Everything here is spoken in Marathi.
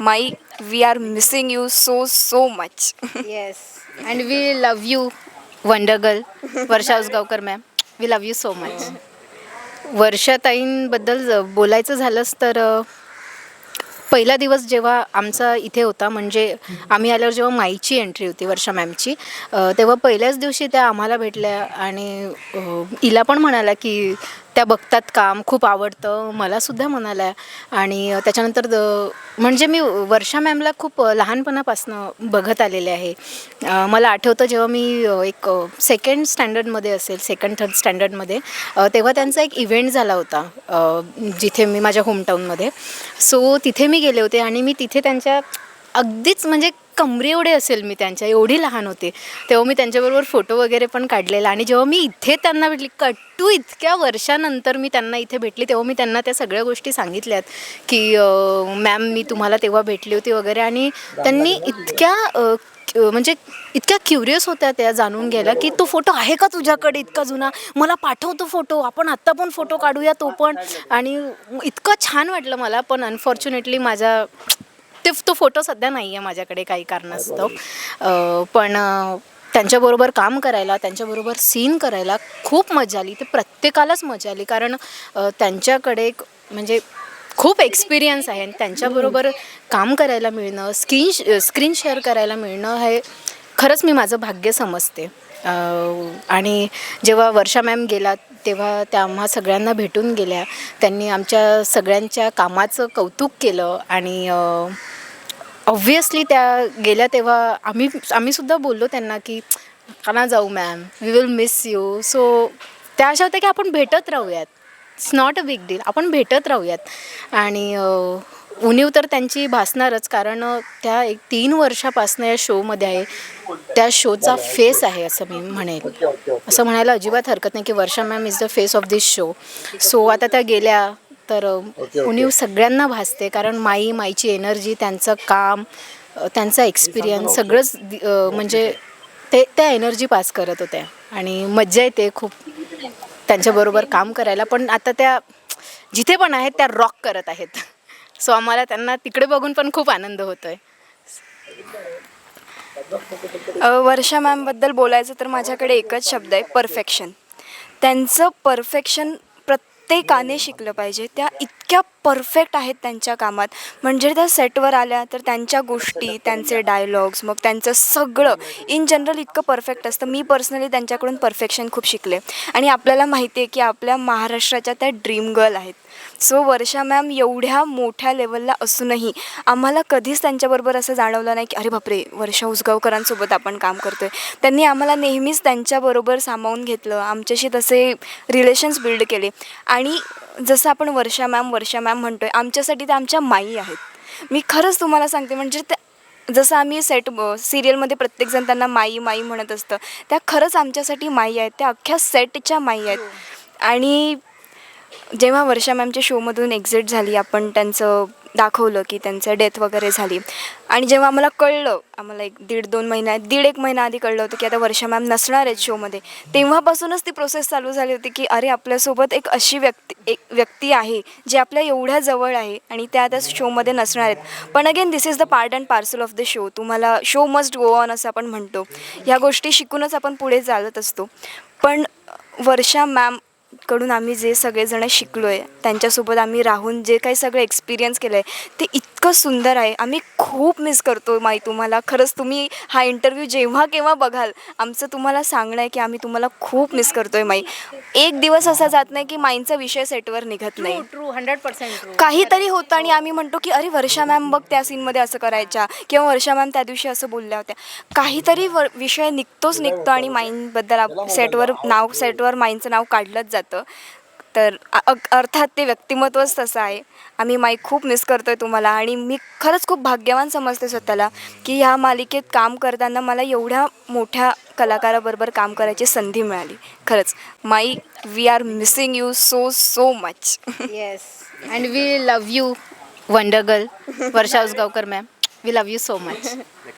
Mai we are missing you so so much yes and we love you wonder girl Varsha Usgaonkar ma'am we love you so much वर्षाताईंबद्दल ज- बोलायचं झालंच तर अ, पहिला दिवस जेव्हा आमचा इथे होता म्हणजे आम्ही आल्यावर जेव्हा माईची एंट्री होती वर्षा मॅमची अ, तेव्हा पहिल्याच दिवशी त्या आम्हाला भेटल्या आणि अ, हिला पण म्हणाल्या की त्या बघतात काम खूप आवडतं मलासुद्धा म्हणाल्या. आणि त्याच्यानंतर द- म्हणजे मी वर्षा मॅमला खूप लहानपणापासून बघत आलेले आहे. मला आठवतं जेव्हा मी एक सेकंड स्टँडर्डमध्ये असेल सेकंड थर्ड स्टँडर्डमध्ये तेव्हा त्यांचा एक इव्हेंट झाला होता जिथे मी माझ्या होमटाऊनमध्ये सो तिथे मी गेले होते आणि मी तिथे त्यांच्या अगदीच म्हणजे कमरे एवढे असेल मी त्यांच्या एवढी लहान होते. तेव्हा मी त्यांच्याबरोबर फोटो वगैरे पण काढलेला आणि जेव्हा मी इथे त्यांना भेटली कट्टू इतक्या वर्षानंतर मी त्यांना इथे भेटली तेव्हा मी त्यांना त्या सगळ्या गोष्टी सांगितल्यात की मॅम मी तुम्हाला तेव्हा भेटली होती वगैरे. आणि त्यांनी इतक्या म्हणजे इतक्या क्युरियस होत्या त्या जाणून घ्यायला की तो फोटो आहे का तुझ्याकडे इतका जुना? मला पाठव तो फोटो आपण आत्ता पण फोटो काढूया तो पण. आणि इतकं छान वाटलं मला पण अनफॉर्च्युनेटली माझा ते तो फोटो सध्या नाही आहे माझ्याकडे काही कारणास्तव. पण त्यांच्याबरोबर काम करायला त्यांच्याबरोबर सीन करायला खूप मजा आली. ते प्रत्येकालाच मजा आली. कारण त्यांच्याकडे एक म्हणजे खूप एक्सपिरियन्स आहे. आणि त्यांच्याबरोबर काम करायला मिळणं स्क्रीन स्क्रीन शेअर करायला मिळणं हे खरंच मी माझं भाग्य समजते. आणि जेव्हा वर्षा मॅम गेला तेव्हा त्या आम्हा सगळ्यांना भेटून गेल्या. त्यांनी आमच्या सगळ्यांच्या कामाचं कौतुक केलं. आणि ऑब्व्हियसली त्या गेल्या तेव्हा आम्ही आम्हीसुद्धा बोललो त्यांना की का जाऊ ma'am we will miss you so त्या अशा होत्या की आपण भेटत राहूयात. It's not a big deal आपण भेटत राहूयात. आणि उणीव तर त्यांची भासणारच कारण त्या एक तीन वर्षापासनं या शोमध्ये आहे. त्या शोचा फेस आहे असं मी म्हणेल. असं म्हणायला अजिबात हरकत नाही की Varsha ma'am is the face of this show so आता त्या गेल्या तर उणीव सगळ्यांना भासते कारण माई माईची एनर्जी त्यांचं काम त्यांचा एक्सपिरियन्स सगळंच म्हणजे ते त्या एनर्जी पास करत होत्या. आणि मज्जा येते खूप त्यांच्याबरोबर काम करायला. पण आता त्या जिथे पण आहेत त्या रॉक करत आहेत. सो आम्हाला त्यांना तिकडे बघून पण खूप आनंद होतो आहे अ, वर्षा मॅमबद्दल बोलायचं तर माझ्याकडे एकच शब्द आहे परफेक्शन. त्यांचं परफेक्शन प्रत्येकाने शिकलं पाहिजे. त्या इतक्या परफेक्ट आहेत त्यांच्या कामात. म्हणजे त्या सेटवर आल्या तर त्यांच्या गोष्टी त्यांचे डायलॉग्स मग त्यांचं सगळं इन जनरल इतकं परफेक्ट असतं. मी पर्सनली त्यांच्याकडून परफेक्शन खूप शिकले. आणि आपल्याला माहिती आहे की आपल्या महाराष्ट्राच्या त्या ड्रीम गर्ल आहेत. सो वर्षा मॅम एवढ्या मोठ्या लेवलला असूनही आम्हाला कधीच त्यांच्याबरोबर असं जाणवलं नाही की अरे बापरे वर्षा उसगावकरांसोबत आपण काम करतोय. त्यांनी आम्हाला नेहमीच त्यांच्याबरोबर सामावून घेतलं. आमच्याशी तसे रिलेशन्स बिल्ड केले. आणि जसं आपण वर्षा मॅम वर्षा मॅम म्हणतोय आमच्यासाठी त्या आमच्या माई आहेत. मी खरंच तुम्हाला सांगते म्हणजे त्या जसं आम्ही सेट सिरियलमध्ये प्रत्येकजण त्यांना माई माई म्हणत असतं त्या खरंच आमच्यासाठी माई आहेत त्या अख्ख्या सेटच्या माई आहेत. आणि जेव्हा वर्षा मॅमच्या शोमधून एक्झिट झाली आपण त्यांचं दाखवलं की त्यांचं डेथ वगैरे झाली. आणि जेव्हा आम्हाला कळलं आम्हाला एक दीड दोन महिन्या दीड एक महिना आधी कळलं होतं की आता वर्षा मॅम नसणार आहेत शोमध्ये तेव्हापासूनच ती प्रोसेस चालू झाली होती की अरे आपल्यासोबत एक अशी व्यक्ती एक व्यक्ती आहे जी आपल्या एवढ्या जवळ आहे आणि त्या त्या शोमध्ये नसणार आहेत. पण again this is the part and parcel of the show तुम्हाला शो मस्ट गो ऑन असं आपण म्हणतो. ह्या गोष्टी शिकूनच आपण पुढे चालत असतो. पण वर्षा मॅम कडून आम्ही जे सगळेजण शिकलो आहे त्यांच्यासोबत आम्ही राहून जे काही सगळं एक्सपिरियन्स केलं आहे ते इतकं सुंदर आहे. आम्ही खूप मिस करतो माई तुम्हाला. खरंच तुम्ही हा इंटरव्ह्यू जेव्हा केव्हा बघाल आमचं तुम्हाला सांगणं आहे की आम्ही तुम्हाला खूप मिस करतो आहे माई. एक दिवस असा जात नाही की माईंचा विषय सेटवर निघत नाही. ट्रू हंड्रेड पर्सेंट काहीतरी होतं आणि आम्ही म्हणतो की अरे वर्षा मॅम बघ त्या सीनमध्ये असं करायच्या किंवा वर्षा मॅम त्या दिवशी असं बोलल्या होत्या. काहीतरी विषय निघतोच निघतो आणि माईंबद्दल सेटवर नाव सेटवर माईंचं नाव काढलंच जातं. तर अर्थात ते व्यक्तिमत्वच तसं आहे. आम्ही माई खूप मिस करतो आहे तुम्हाला आणि मी खरंच खूप भाग्यवान समजते स्वतःला की ह्या मालिकेत काम करताना मला एवढ्या मोठ्या कलाकाराबरोबर काम करायची संधी मिळाली. खरंच. Mai we are missing you so so much yes and we love you wonder girl Varsha Usgaonkar ma'am we love you so much